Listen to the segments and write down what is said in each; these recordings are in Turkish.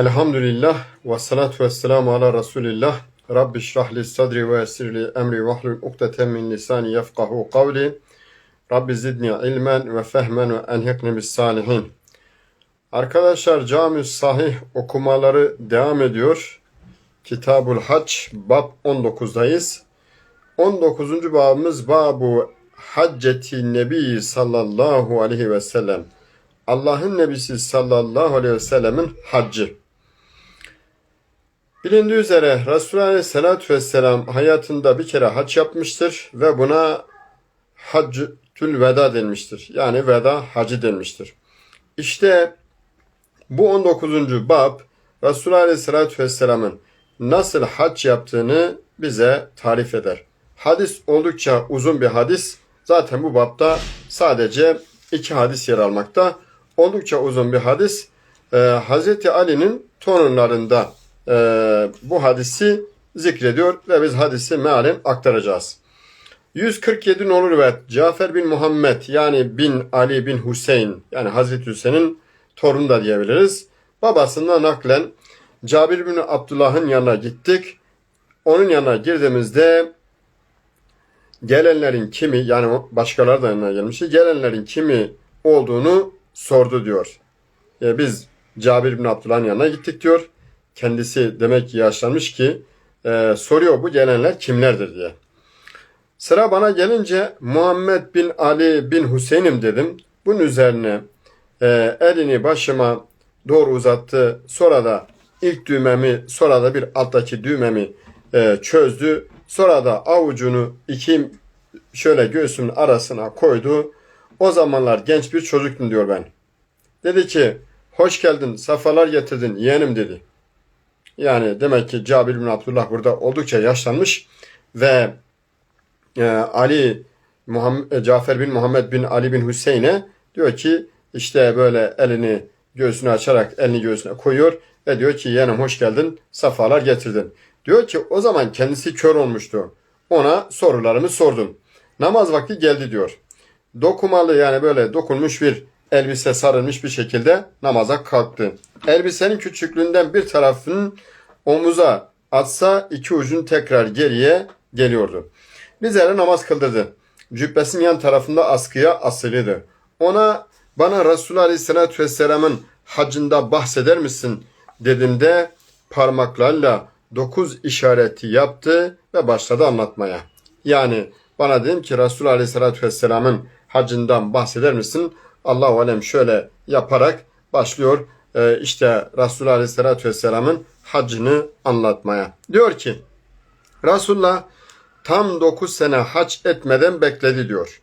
Elhamdülillah ve salatu ve selamu ala Resulillah. Rabbi şrahli sadri ve yessirli emri ve hlul ukdeten min lisani yefkahu kavli. Rabbi zidni ilmen ve fehmen ve enhikni bis salihin. Arkadaşlar cami sahih okumaları devam ediyor. Kitabul Hac bab 19'dayız. 19. babımız babu hacceti nebi sallallahu aleyhi ve sellem. Allah'ın nebisi sallallahu aleyhi ve sellemin haccı. Bilindiği üzere Resulullah aleyhissalatü vesselam hayatında bir kere hac yapmıştır ve buna haccül veda denmiştir. Yani veda hacı denmiştir. İşte bu 19. bab Resulullah aleyhissalatü vesselamın nasıl hac yaptığını bize tarif eder. Hadis oldukça uzun bir hadis. Zaten bu babda sadece iki hadis yer almakta. Oldukça uzun bir hadis. Ee, Hazreti Ali'nin torunlarında e, bu hadisi zikrediyor ve biz hadisi mealen aktaracağız. 147 nolu rivayet Cafer bin Muhammed yani bin Ali bin Hüseyin yani Hazreti Hüseyin'in torunu da diyebiliriz. Babasından naklen Cabir bin Abdullah'ın yanına gittik. Onun yanına girdiğimizde gelenlerin kimi yani başkaları da yanına gelmişti. Gelenlerin kimi olduğunu sordu diyor. E, biz Cabir bin Abdullah'ın yanına gittik diyor. Kendisi demek ki yaşlanmış ki e, soruyor bu gelenler kimlerdir diye. Sıra bana gelince Muhammed bin Ali bin Hüseyin'im dedim. Bunun üzerine e, elini başıma doğru uzattı. Sonra da ilk düğmemi sonra da bir alttaki düğmemi e, çözdü. Sonra da avucunu iki şöyle göğsümün arasına koydu. O zamanlar genç bir çocuktum diyor ben. Dedi ki hoş geldin safalar getirdin yeğenim dedi. Yani demek ki Cabir bin Abdullah burada oldukça yaşlanmış ve e, Ali Muhammed, Cafer bin Muhammed bin Ali bin Hüseyin'e diyor ki işte böyle elini göğsünü açarak elini göğsüne koyuyor ve diyor ki yeğenim hoş geldin safalar getirdin. Diyor ki o zaman kendisi kör olmuştu. Ona sorularımı sordum. Namaz vakti geldi diyor. Dokumalı yani böyle dokunmuş bir elbise sarılmış bir şekilde namaza kalktı. Elbisenin küçüklüğünden bir tarafının omuza atsa iki ucun tekrar geriye geliyordu. Bizlere namaz kıldırdı. Cübbesinin yan tarafında askıya asılıydı. Ona bana Resulullah Aleyhisselatü Vesselam'ın hacında bahseder misin dedim de parmaklarla dokuz işareti yaptı ve başladı anlatmaya. Yani bana dedim ki Resulullah Aleyhisselatü Vesselam'ın hacından bahseder misin? Allahu Alem şöyle yaparak başlıyor e, işte Resulullah Aleyhisselatü Vesselam'ın hacını anlatmaya. Diyor ki Resulullah tam 9 sene hac etmeden bekledi diyor.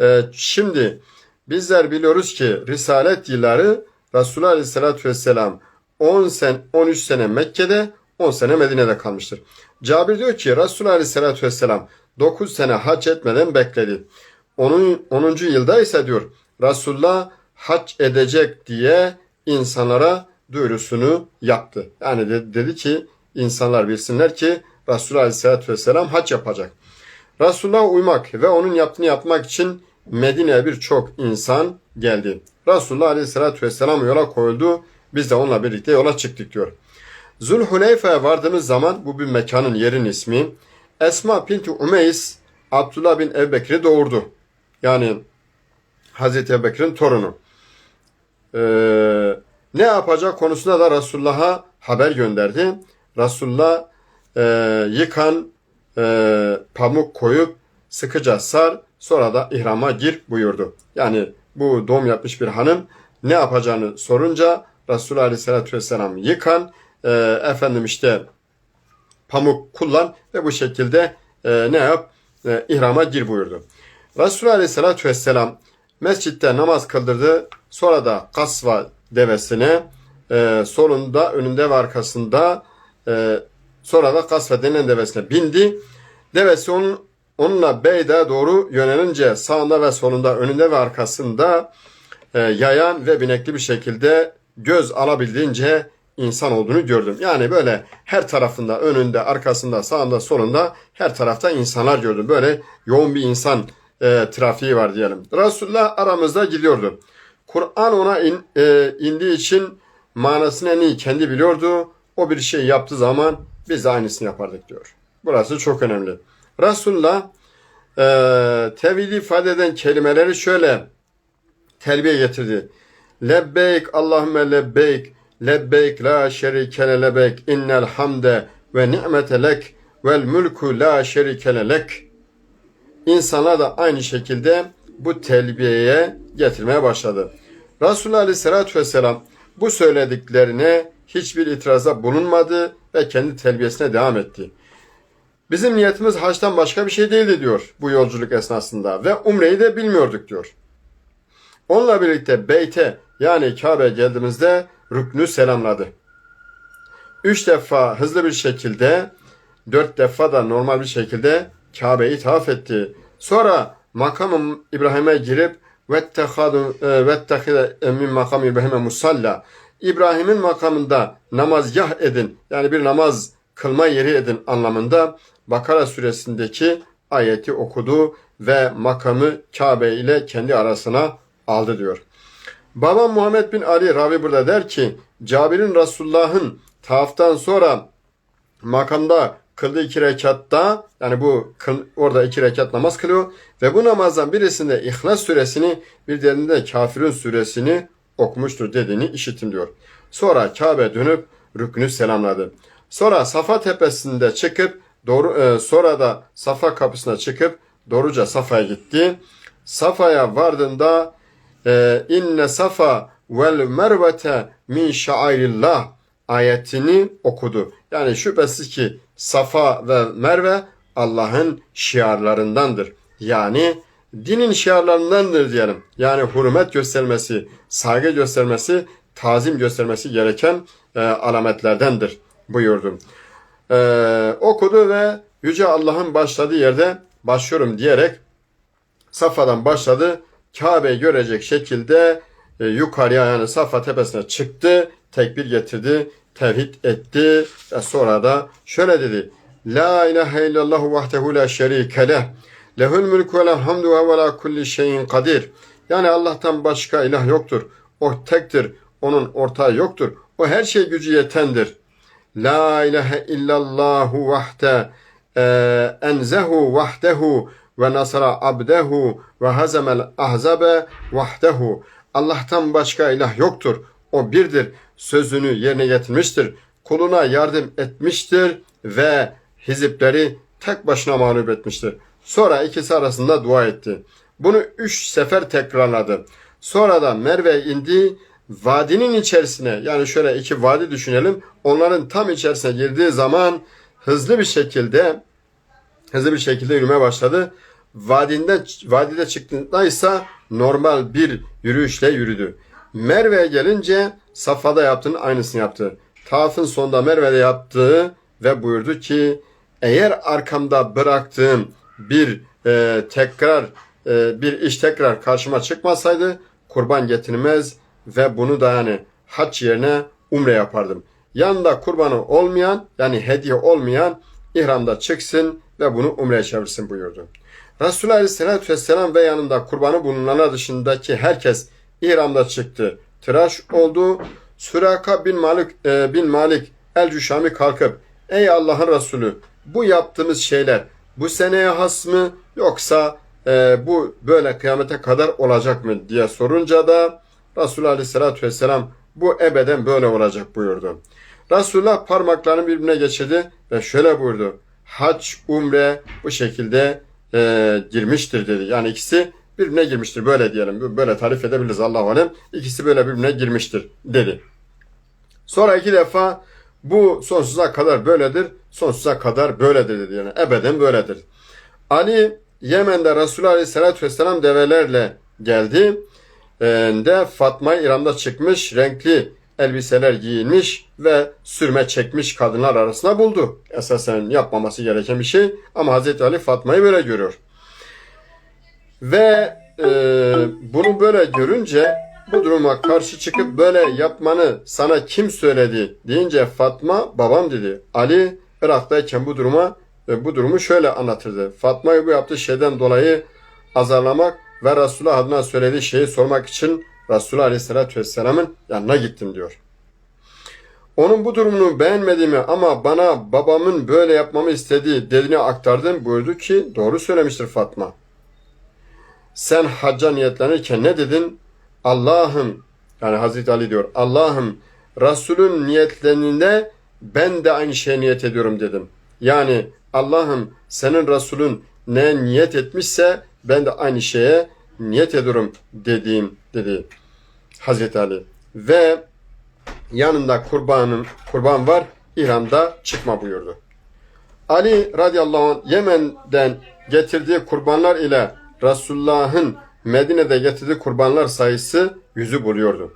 E, şimdi bizler biliyoruz ki Risalet yılları Resulullah Aleyhisselatü Vesselam 10 sen 13 sene Mekke'de 10 sene Medine'de kalmıştır. Cabir diyor ki Resulullah Aleyhisselatü Vesselam 9 sene hac etmeden bekledi. 10. 10. yılda ise diyor Resulullah hac edecek diye insanlara duyurusunu yaptı. Yani de, dedi ki insanlar bilsinler ki Resulullah Aleyhisselatü Vesselam hac yapacak. Resulullah'a uymak ve onun yaptığını yapmak için Medine'ye birçok insan geldi. Resulullah Aleyhisselatü Vesselam yola koyuldu. Biz de onunla birlikte yola çıktık diyor. Zulhuleyfe'ye vardığımız zaman bu bir mekanın yerin ismi. Esma binti Umeys Abdullah bin Ebubekir'i doğurdu. Yani Hazreti Ebubekir'in torunu. Ee, ne yapacak konusunda da Resulullah'a haber gönderdi. Resulullah e, yıkan e, pamuk koyup sıkıca sar sonra da ihrama gir buyurdu. Yani bu doğum yapmış bir hanım ne yapacağını sorunca Resulullah Aleyhisselatü Vesselam yıkan e, efendim işte pamuk kullan ve bu şekilde e, ne yap e, ihrama gir buyurdu. Resulullah Aleyhisselatü Vesselam mescitte namaz kıldırdı. Sonra da kasva devesine e, solunda, önünde ve arkasında e, sonra da kasva denilen devesine bindi. Devesi onun, onunla Beyda doğru yönelince sağında ve solunda, önünde ve arkasında e, yayan ve binekli bir şekilde göz alabildiğince insan olduğunu gördüm. Yani böyle her tarafında, önünde, arkasında, sağında, solunda her tarafta insanlar gördüm. Böyle yoğun bir insan e, trafiği var diyelim. Resulullah aramızda gidiyordu. Kur'an ona in, e, indiği için manasını en iyi kendi biliyordu. O bir şey yaptığı zaman biz de aynısını yapardık diyor. Burası çok önemli. Resulullah e, tevhidi ifade eden kelimeleri şöyle telbiye getirdi. Lebbeyk Allahümme lebbeyk lebbeyk la şerikele lebeyk innel hamde ve ni'mete lek vel mulku la şerikele lek. İnsanlar da aynı şekilde bu telbiyeye getirmeye başladı. Resulullah Aleyhisselatü Vesselam bu söylediklerine hiçbir itiraza bulunmadı ve kendi telbiyesine devam etti. Bizim niyetimiz haçtan başka bir şey değildi diyor bu yolculuk esnasında ve umreyi de bilmiyorduk diyor. Onunla birlikte beyte yani Kabe'ye geldiğimizde rüknü selamladı. Üç defa hızlı bir şekilde, dört defa da normal bir şekilde Kabe'yi tavaf etti. Sonra makam İbrahim'e girip vettehadu vettehide min makam İbrahim'e musalla. İbrahim'in makamında namazgah edin. Yani bir namaz kılma yeri edin anlamında Bakara suresindeki ayeti okudu ve makamı Kabe ile kendi arasına aldı diyor. Babam Muhammed bin Ali ravi burada der ki Cabir'in Resulullah'ın tavaftan sonra makamda kıldığı iki rekatta yani bu kıl- orada iki rekat namaz kılıyor ve bu namazdan birisinde İhlas suresini bir diğerinde Kafirun suresini okumuştur dediğini işittim diyor. Sonra Kabe dönüp rüknü selamladı. Sonra Safa tepesinde çıkıp doğru e, sonra da Safa kapısına çıkıp doğruca Safa'ya gitti. Safa'ya vardığında e, inne safa vel mervete min şairillah ayetini okudu. Yani şüphesiz ki Safa ve Merve Allah'ın şiarlarındandır. Yani dinin şiarlarındandır diyelim. Yani hürmet göstermesi, saygı göstermesi, tazim göstermesi gereken e, alametlerdendir buyurdu. E, okudu ve Yüce Allah'ın başladığı yerde başlıyorum diyerek Safa'dan başladı. Kabe'yi görecek şekilde e, yukarıya yani Safa tepesine çıktı. Tekbir getirdi. Tevhid etti. Ve sonra da şöyle dedi. La ilahe illallah vahdehu la şerike leh. Lehul mülkü vel hamdu ve ala kulli şeyin kadir. Yani Allah'tan başka ilah yoktur. O tektir. Onun ortağı yoktur. O her şey gücü yetendir. La ilahe illallahu vahde e, enzehu vahdehu ve nasara abdehu ve hazemel ahzabe vahdehu. Allah'tan başka ilah yoktur. O birdir. Sözünü yerine getirmiştir. Kuluna yardım etmiştir ve hizipleri tek başına mağlup etmiştir. Sonra ikisi arasında dua etti. Bunu üç sefer tekrarladı. Sonra da Merve indi. Vadinin içerisine yani şöyle iki vadi düşünelim. Onların tam içerisine girdiği zaman hızlı bir şekilde hızlı bir şekilde yürümeye başladı. Vadinden, vadide çıktığında ise normal bir yürüyüşle yürüdü. Merve'ye gelince Safa'da yaptığının aynısını yaptı. Tavafın sonunda Merve'de yaptığı ve buyurdu ki eğer arkamda bıraktığım bir e, tekrar e, bir iş tekrar karşıma çıkmasaydı kurban getirmez ve bunu da yani haç yerine umre yapardım. Yanında kurbanı olmayan yani hediye olmayan ihramda çıksın ve bunu umreye çevirsin buyurdu. Resulullah Aleyhisselatü Vesselam ve yanında kurbanı bulunanlar dışındaki herkes ihramda çıktı. Tıraş oldu. Süraka bin Malik, e, bin Malik el Cüşami kalkıp ey Allah'ın Resulü bu yaptığımız şeyler bu seneye has mı yoksa e, bu böyle kıyamete kadar olacak mı diye sorunca da Resulullah Aleyhisselatü Vesselam bu ebeden böyle olacak buyurdu. Resulullah parmaklarını birbirine geçirdi ve şöyle buyurdu. Hac, umre bu şekilde e, girmiştir dedi. Yani ikisi birbirine girmiştir. Böyle diyelim. Böyle tarif edebiliriz Allahu alem. İkisi böyle birbirine girmiştir dedi. Sonra iki defa bu sonsuza kadar böyledir. Sonsuza kadar böyledir dedi. Yani ebeden böyledir. Ali Yemen'de Resulullah Aleyhisselatü Vesselam develerle geldi. De Fatma İran'da çıkmış renkli elbiseler giyinmiş ve sürme çekmiş kadınlar arasında buldu. Esasen yapmaması gereken bir şey ama Hazreti Ali Fatma'yı böyle görüyor. Ve e, bunu böyle görünce bu duruma karşı çıkıp böyle yapmanı sana kim söyledi deyince Fatma babam dedi. Ali Irak'tayken bu duruma e, bu durumu şöyle anlatırdı. Fatma'yı bu yaptığı şeyden dolayı azarlamak ve Resulullah adına söylediği şeyi sormak için Resulullah Aleyhisselatü Vesselam'ın yanına gittim diyor. Onun bu durumunu beğenmediğimi ama bana babamın böyle yapmamı istediği dediğini aktardım buyurdu ki doğru söylemiştir Fatma. Sen hacca niyetlenirken ne dedin? Allah'ım yani Hazreti Ali diyor Allah'ım Resulün niyetlerinde ben de aynı şeye niyet ediyorum dedim. Yani Allah'ım senin Resulün ne niyet etmişse ben de aynı şeye niyet ediyorum dediğim dedi Hazreti Ali. Ve yanında kurbanım kurban var İhramda çıkma buyurdu. Ali radıyallahu anh Yemen'den getirdiği kurbanlar ile Resulullah'ın Medine'de getirdiği kurbanlar sayısı yüzü buluyordu.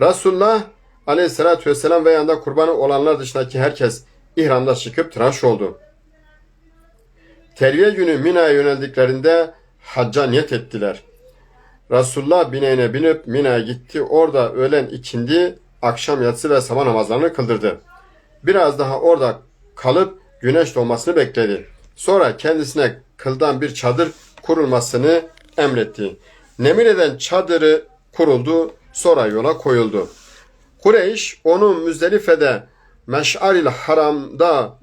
Resulullah aleyhissalatü vesselam ve yanında kurbanı olanlar dışındaki herkes ihramda çıkıp tıraş oldu. Terviye günü Mina'ya yöneldiklerinde hacca niyet ettiler. Resulullah bineğine binip Mina'ya gitti. Orada öğlen ikindi, akşam yatsı ve sabah namazlarını kıldırdı. Biraz daha orada kalıp güneş doğmasını bekledi. Sonra kendisine kıldan bir çadır kurulmasını emretti. Nemire'den çadırı kuruldu, sonra yola koyuldu. Kureyş onu Müzdelife'de Meş'aril Haram'da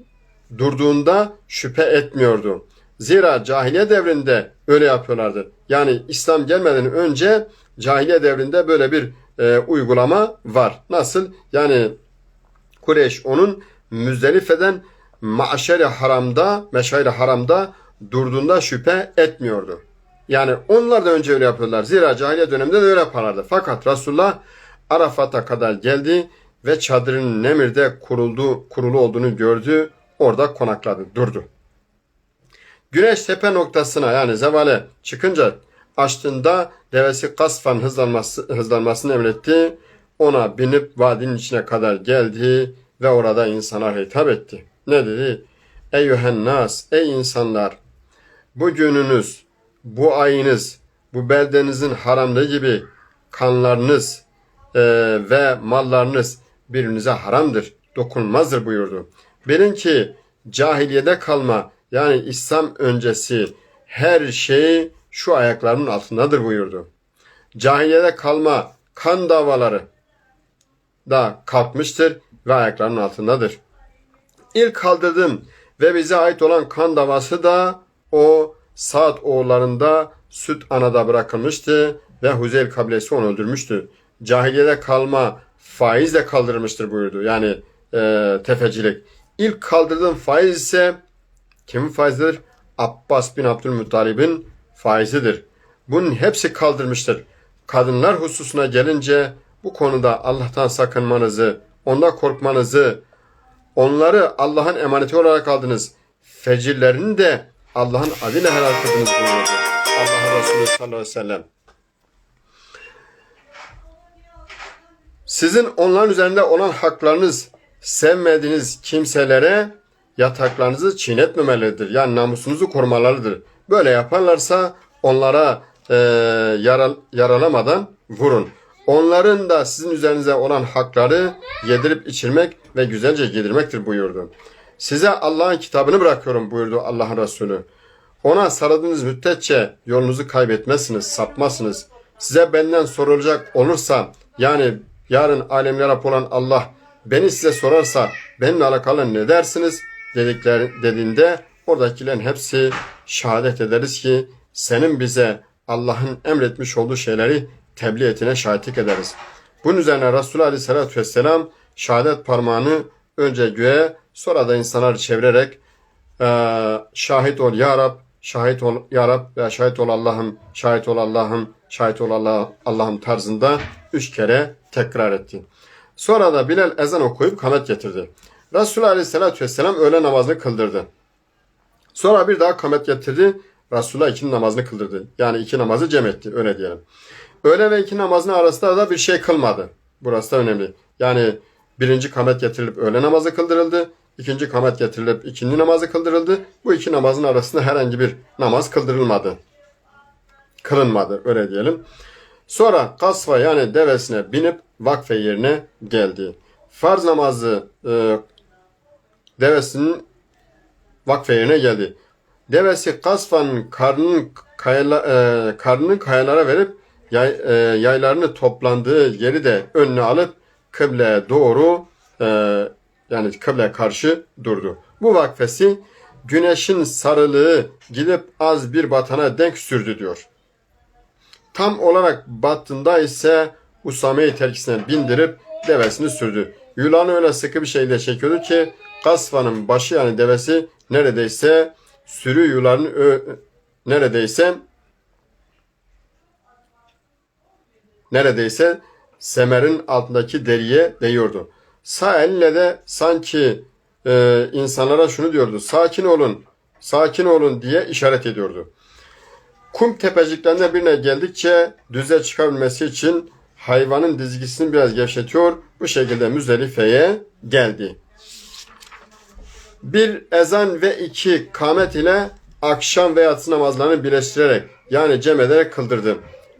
durduğunda şüphe etmiyordu. Zira cahiliye devrinde öyle yapıyorlardı. Yani İslam gelmeden önce cahiliye devrinde böyle bir e, uygulama var. Nasıl? Yani Kureyş onun Müzdelife'den Maşeri Haram'da, Meşairi Haram'da durduğunda şüphe etmiyordu. Yani onlar da önce öyle yapıyorlar. Zira cahiliye döneminde de öyle yaparlardı. Fakat Resulullah Arafat'a kadar geldi ve çadırın Nemir'de kuruldu, kurulu olduğunu gördü. Orada konakladı, durdu. Güneş tepe noktasına yani zevale çıkınca açtığında devesi kasfan hızlanması, hızlanmasını emretti. Ona binip vadinin içine kadar geldi ve orada insanlar hitap etti. Ne dedi? Eyyühen nas, ey insanlar, bu gününüz, bu ayınız, bu beldenizin haramlığı gibi kanlarınız e, ve mallarınız birbirinize haramdır, dokunmazdır buyurdu. Bilin ki cahiliyede kalma yani İslam öncesi her şey şu ayaklarının altındadır buyurdu. Cahiliyede kalma kan davaları da kalkmıştır ve ayaklarının altındadır. İlk kaldırdım ve bize ait olan kan davası da o Saad oğullarında süt anada bırakılmıştı ve Huzeyl kabilesi onu öldürmüştü. Cahiliyede kalma faiz de kaldırılmıştır buyurdu. Yani e, tefecilik. İlk kaldırdığım faiz ise kimin faizidir? Abbas bin Abdülmuttalib'in faizidir. Bunun hepsi kaldırmıştır. Kadınlar hususuna gelince bu konuda Allah'tan sakınmanızı, ondan korkmanızı, onları Allah'ın emaneti olarak aldınız. Fecirlerini de Allah'ın adıyla helal kıldınız buyurdu. Allah Resulü sallallahu aleyhi ve sellem. Sizin onların üzerinde olan haklarınız sevmediğiniz kimselere yataklarınızı çiğnetmemelidir. Yani namusunuzu korumalarıdır. Böyle yaparlarsa onlara e, yaral, yaralamadan vurun. Onların da sizin üzerinize olan hakları yedirip içirmek ve güzelce giydirmektir buyurdu. Size Allah'ın kitabını bırakıyorum buyurdu Allah'ın Resulü. Ona sarıldığınız müddetçe yolunuzu kaybetmezsiniz, sapmazsınız. Size benden sorulacak olursa yani yarın alemler Rab olan Allah beni size sorarsa benimle alakalı ne dersiniz dedikler dediğinde oradakilerin hepsi şehadet ederiz ki senin bize Allah'ın emretmiş olduğu şeyleri tebliğ etine şahitlik ederiz. Bunun üzerine Resulullah Aleyhisselatü Vesselam şehadet parmağını önce göğe sonra da insanları çevirerek ee, şahit ol ya Rab, şahit ol ya Rab ve şahit ol Allah'ım, şahit ol Allah'ım, şahit ol Allah, Allah'ım tarzında üç kere tekrar etti. Sonra da Bilal ezan okuyup kamet getirdi. Resulullah Aleyhisselatü Vesselam öğle namazını kıldırdı. Sonra bir daha kamet getirdi. Resulullah ikindi namazını kıldırdı. Yani iki namazı cem etti öyle diyelim. Öğle ve iki namazının arasında da bir şey kılmadı. Burası da önemli. Yani birinci kamet getirilip öğle namazı kıldırıldı. İkinci kamet getirilip ikindi namazı kıldırıldı. Bu iki namazın arasında herhangi bir namaz kıldırılmadı. Kılınmadı öyle diyelim. Sonra kasva yani devesine binip vakfe yerine geldi. Farz namazı e, devesinin vakfe yerine geldi. Devesi kasfanın karnının, kayala, e, karnının kayalara verip yay, e, yaylarını toplandığı yeri de önüne alıp kıbleye doğru e, yani kıble karşı durdu. Bu vakfesi güneşin sarılığı gidip az bir batana denk sürdü diyor. Tam olarak battığında ise Usame'yi terkisine bindirip devesini sürdü. Yılanı öyle sıkı bir şekilde çekiyordu ki Kasva'nın başı yani devesi neredeyse sürü yularını ö- neredeyse neredeyse semerin altındaki deriye değiyordu. Sağ elle de sanki e, insanlara şunu diyordu. Sakin olun, sakin olun diye işaret ediyordu. Kum tepeciklerinden birine geldikçe düze çıkabilmesi için hayvanın dizgisini biraz gevşetiyor. Bu şekilde Müzdelife'ye geldi. Bir ezan ve iki kamet ile akşam ve yatsı namazlarını birleştirerek yani cem ederek kıldırdı.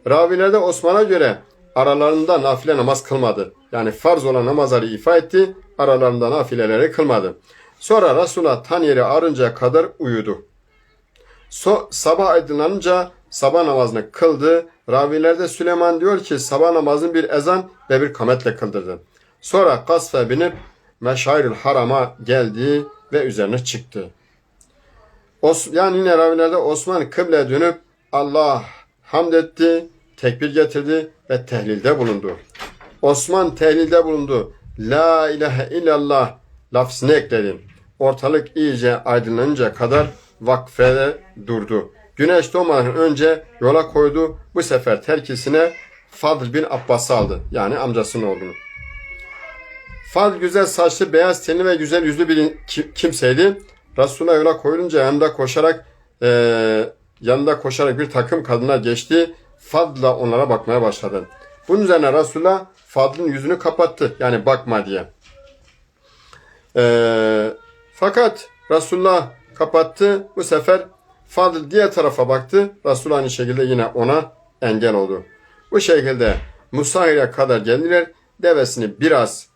Ravilerde Osman'a göre aralarında nafile namaz kılmadı. Yani farz olan namazları ifa etti, aralarında nafileleri kılmadı. Sonra Resulullah tan yeri ağrıncaya kadar uyudu. So, sabah aydınlanınca sabah namazını kıldı. Ravilerde Süleyman diyor ki sabah namazını bir ezan ve bir kametle kıldırdı. Sonra kasfe binip Meşairül Haram'a geldi ve üzerine çıktı. Yani yine ravilerde Osman kıble dönüp Allah hamd etti, tekbir getirdi ve tehlilde bulundu. Osman tehlilde bulundu. La ilahe illallah lafzını ekledi. Ortalık iyice aydınlanınca kadar vakfede durdu. Güneş doğmadan önce yola koydu. Bu sefer terkisine Fadl bin Abbas'ı aldı. Yani amcasının oğlunu. Fadl güzel saçlı, beyaz tenli ve güzel yüzlü bir ki- kimseydi. Resulullah yola koyulunca yanında koşarak eee, yanında koşarak bir takım kadınlar geçti. Fadl'la onlara bakmaya başladı. Bunun üzerine Resulullah Fadl'ın yüzünü kapattı. Yani bakma diye. Eee, fakat Resulullah kapattı. Bu sefer Fadıl diğer tarafa baktı. Resulullah aynı şekilde yine ona engel oldu. Bu şekilde Musahir'e kadar geldiler. Devesini biraz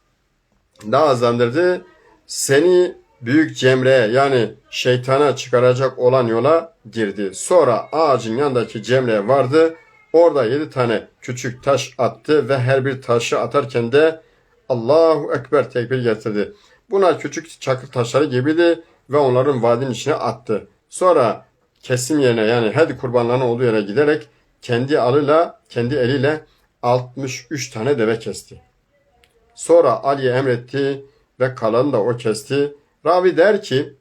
daha hızlandırdı. Seni büyük cemreye yani şeytana çıkaracak olan yola girdi. Sonra ağacın yanındaki cemreye vardı. Orada yedi tane küçük taş attı ve her bir taşı atarken de Allahu Ekber tekbir getirdi. Bunlar küçük çakıl taşları gibiydi ve onların vadinin içine attı. Sonra kesim yerine yani hadi kurbanların olduğu yere giderek kendi alıyla kendi eliyle 63 tane deve kesti. Sonra Ali'ye emretti ve kalanı da o kesti. Ravi der ki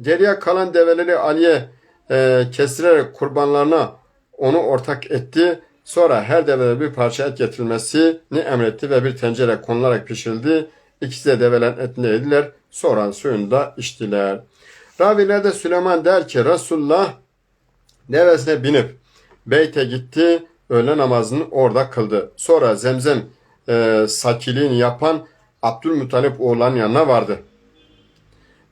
geriye kalan develeri Ali'ye e, kestirerek kurbanlarına onu ortak etti. Sonra her devede bir parça et getirilmesini emretti ve bir tencere konularak pişirildi. İkisi de develerin etini yediler. Sonra suyunu da içtiler. Ravilerde Süleyman der ki Resulullah devesine binip beyte gitti. Öğle namazını orada kıldı. Sonra zemzem e, sakiliğini yapan Abdülmuttalip oğulların yanına vardı.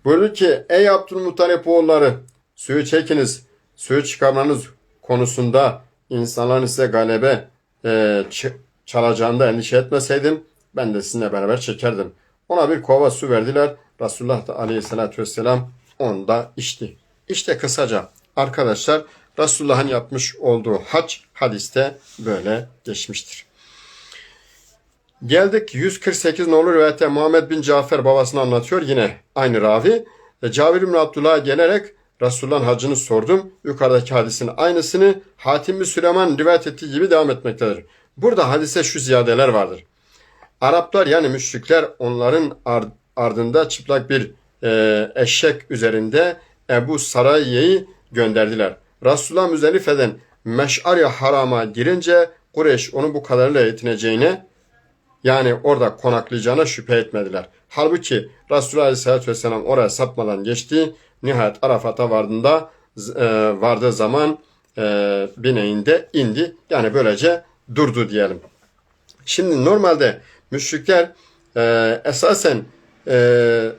Buyurdu ki ey Abdülmuttalip oğulları suyu çekiniz. Suyu çıkarmanız konusunda insanların size galebe e, ç- çalacağında endişe etmeseydim ben de sizinle beraber çekerdim. Ona bir kova su verdiler. Resulullah da aleyhissalatü vesselam onu da içti. İşte kısaca arkadaşlar Resulullah'ın yapmış olduğu hac hadiste böyle geçmiştir. Geldik 148 nolu rivayette Muhammed bin Cafer babasını anlatıyor. Yine aynı ravi. E, Cabir bin Abdullah'a gelerek Resulullah'ın hacını sordum. Yukarıdaki hadisin aynısını Hatim bin Süleyman rivayet ettiği gibi devam etmektedir. Burada hadise şu ziyadeler vardır. Araplar yani müşrikler onların ar- ardında çıplak bir e, eşek üzerinde Ebu Sarayye'yi gönderdiler. Resulullah Müzelife'den Meş'ar-i Haram'a girince Kureyş onu bu kadarıyla yetineceğine yani orada konaklayacağına şüphe etmediler. Halbuki Resulullah Aleyhisselatü Vesselam oraya sapmadan geçti. Nihayet Arafat'a vardığında e, vardığı zaman e, bineğinde indi. Yani böylece durdu diyelim. Şimdi normalde müşrikler e, esasen e,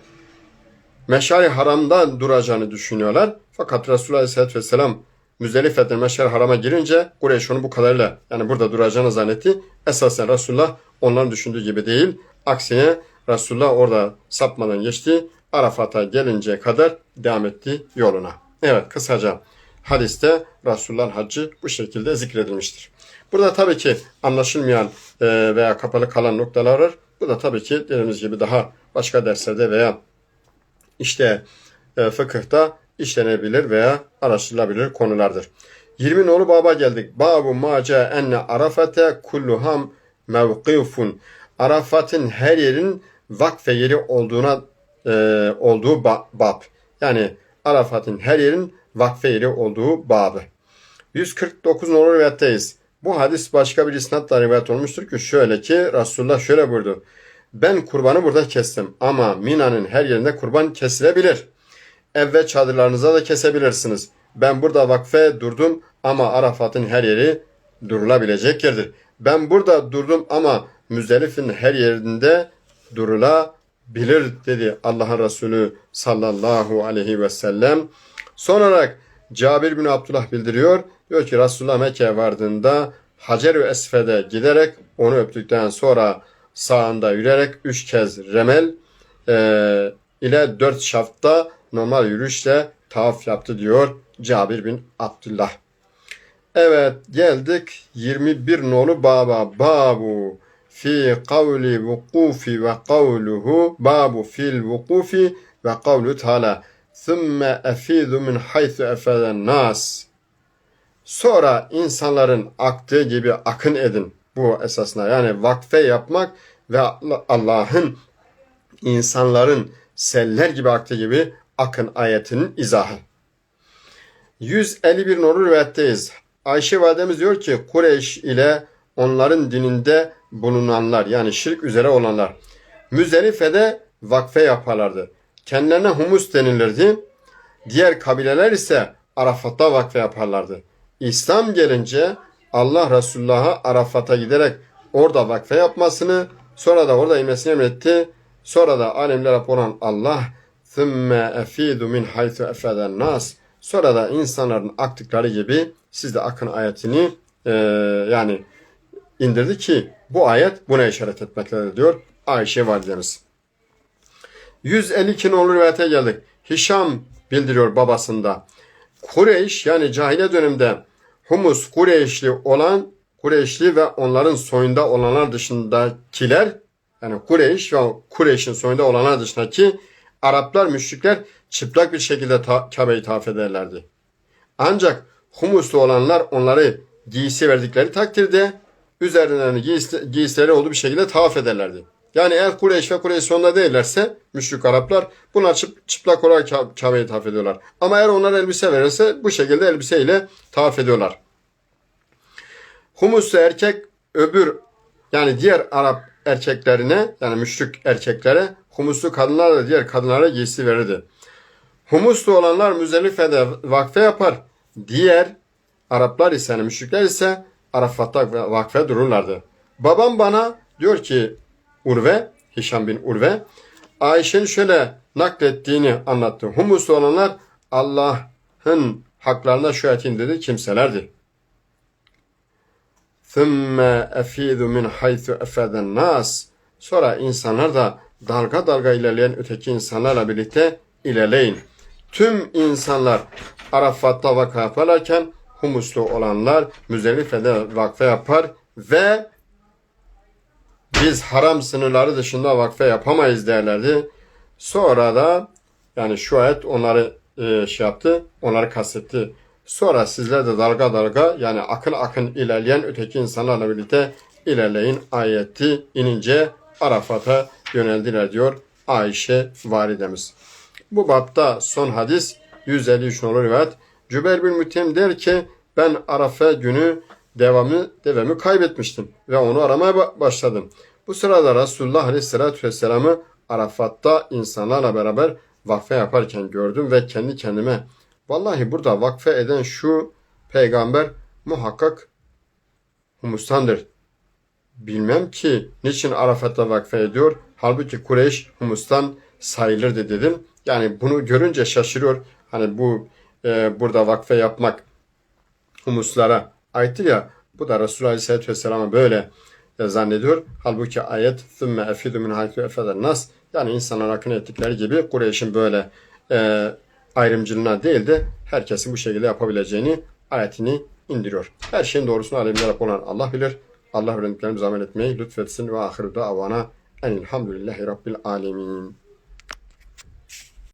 Meşari Haram'da duracağını düşünüyorlar. Fakat Resulullah Aleyhisselatü Vesselam Müzdelife'den Meşari Haram'a girince Kureyş onu bu kadarıyla yani burada duracağını zannetti. Esasen Resulullah onların düşündüğü gibi değil. Aksine Resulullah orada sapmadan geçti. Arafat'a gelinceye kadar devam etti yoluna. Evet kısaca hadiste Resulullah'ın haccı bu şekilde zikredilmiştir. Burada tabii ki anlaşılmayan e, veya kapalı kalan noktalar var. Bu da tabii ki dediğimiz gibi daha başka derslerde veya işte e, fıkıhta işlenebilir veya araştırılabilir konulardır. 20 nolu baba geldik. Babu maca enne arafate kulluham mevkifun. Arafat'ın her yerin vakfe yeri olduğuna e, olduğu ba- bab. Yani Arafat'ın her yerin vakfe yeri olduğu babı. 149 nolu rivayetteyiz. Bu hadis başka bir isnatla rivayet olmuştur ki şöyle ki Resulullah şöyle buyurdu. Ben kurbanı burada kestim ama Mina'nın her yerinde kurban kesilebilir. Ev ve çadırlarınıza da kesebilirsiniz. Ben burada vakfe durdum ama Arafat'ın her yeri durulabilecek yerdir. Ben burada durdum ama Müzdelif'in her yerinde durulabilir dedi Allah'ın Resulü sallallahu aleyhi ve sellem. Son olarak Cabir bin Abdullah bildiriyor. Diyor ki Resulullah Mekke'ye vardığında Hacer-ü Esfed'e giderek onu öptükten sonra sağında yürüyerek üç kez remel e, ile dört şafta normal yürüyüşle tavaf yaptı diyor Cabir bin Abdullah. Evet geldik 21 nolu baba. Babu fi kavli vukufi ve kavluhu babu fil vukufi ve kavlu teala thumme efidu min haythu efeden nas sonra insanların aktığı gibi akın edin bu esasına yani vakfe yapmak ve Allah'ın insanların seller gibi aktığı gibi akın ayetinin izahı. 151 nolu rivayetteyiz. Ayşe validemiz diyor ki Kureyş ile onların dininde bulunanlar yani şirk üzere olanlar Müzelife'de vakfe yaparlardı. Kendilerine humus denilirdi. Diğer kabileler ise Arafat'ta vakfe yaparlardı. İslam gelince Allah Resulullah'a Arafat'a giderek orada vakfe yapmasını sonra da orada inmesini emretti. Sonra da alemler olan Allah ثُمَّ اَف۪يدُ مِنْ حَيْثُ اَفَدَ النَّاسِ Sonra da insanların aktıkları gibi siz de akın ayetini e, yani indirdi ki bu ayet buna işaret etmektedir diyor Ayşe validemiz. 152 nolu rivayete geldik. Hişam bildiriyor babasında. Kureyş yani cahiliye döneminde Humus Kureyşli olan Kureyşli ve onların soyunda olanlar dışındakiler yani Kureyş ve Kureyş'in soyunda olanlar dışındaki Araplar, müşrikler çıplak bir şekilde ta- Kabe'yi tavaf ederlerdi. Ancak Humuslu olanlar onları giysi verdikleri takdirde üzerlerine giysi, giysileri olduğu bir şekilde tavaf ederlerdi. Yani eğer Kureyş ve Kureyş sonunda değillerse müşrik Araplar bunlar çıp, çıplak olarak Ka- Kabe'yi tavaf ediyorlar. Ama eğer onlar elbise verirse bu şekilde elbiseyle tavaf ediyorlar. Humuslu erkek öbür yani diğer Arap erkeklerine yani müşrik erkeklere humuslu kadınlar da diğer kadınlara giysi verirdi. Humuslu olanlar Müzelife'de vakfe yapar. Diğer Araplar ise yani müşrikler ise Arafat'ta vakfe dururlardı. Babam bana diyor ki Urve, Hişam bin Urve, Ayşe'nin şöyle naklettiğini anlattı. Humuslu olanlar Allah'ın haklarına şöhret indirdiği kimselerdi. ثُمَّ اَف۪يدُ مِنْ حَيْثُ اَفَدَ النَّاسِ Sonra insanlar da dalga dalga ilerleyen öteki insanlarla birlikte ilerleyin. Tüm insanlar Arafat'ta vaka yaparlarken Humuslu olanlar Müzelife'de vakfe yapar ve biz haram sınırları dışında vakfe yapamayız derlerdi. Sonra da yani şu ayet onları e, şey yaptı, onları kastetti. Sonra sizler de dalga dalga yani akın akın ilerleyen öteki insanlarla birlikte ilerleyin ayeti inince Arafat'a yöneldiler diyor Ayşe validemiz. Bu bapta son hadis 153 nolu rivayet. Cübeyr bin Mütem der ki ben Arafa günü devamı devamı kaybetmiştim ve onu aramaya ba- başladım. Bu sırada Resulullah Aleyhisselatü Vesselam'ı Arafat'ta insanlarla beraber vakfe yaparken gördüm ve kendi kendime vallahi burada vakfe eden şu peygamber muhakkak humustandır. Bilmem ki niçin Arafat'ta vakfe ediyor. Halbuki Kureyş humustan sayılırdı dedim. Yani bunu görünce şaşırıyor. Hani bu e, burada vakfe yapmak humuslara aittir ya. Bu da Resulullah Aleyhisselatü Vesselam'a böyle e, zannediyor. Halbuki ayet ثُمَّ اَفِدُ مِنْ حَيْثُ اَفَدَ nas Yani insanlar akın ettikleri gibi Kureyş'in böyle e, ayrımcılığına değil de herkesin bu şekilde yapabileceğini ayetini indiriyor. Her şeyin doğrusunu alemde olan Allah bilir. Allah öğrendiklerimizi amel etmeyi lütfetsin ve ahirde avana Elhamdülillahi Rabbil alemin.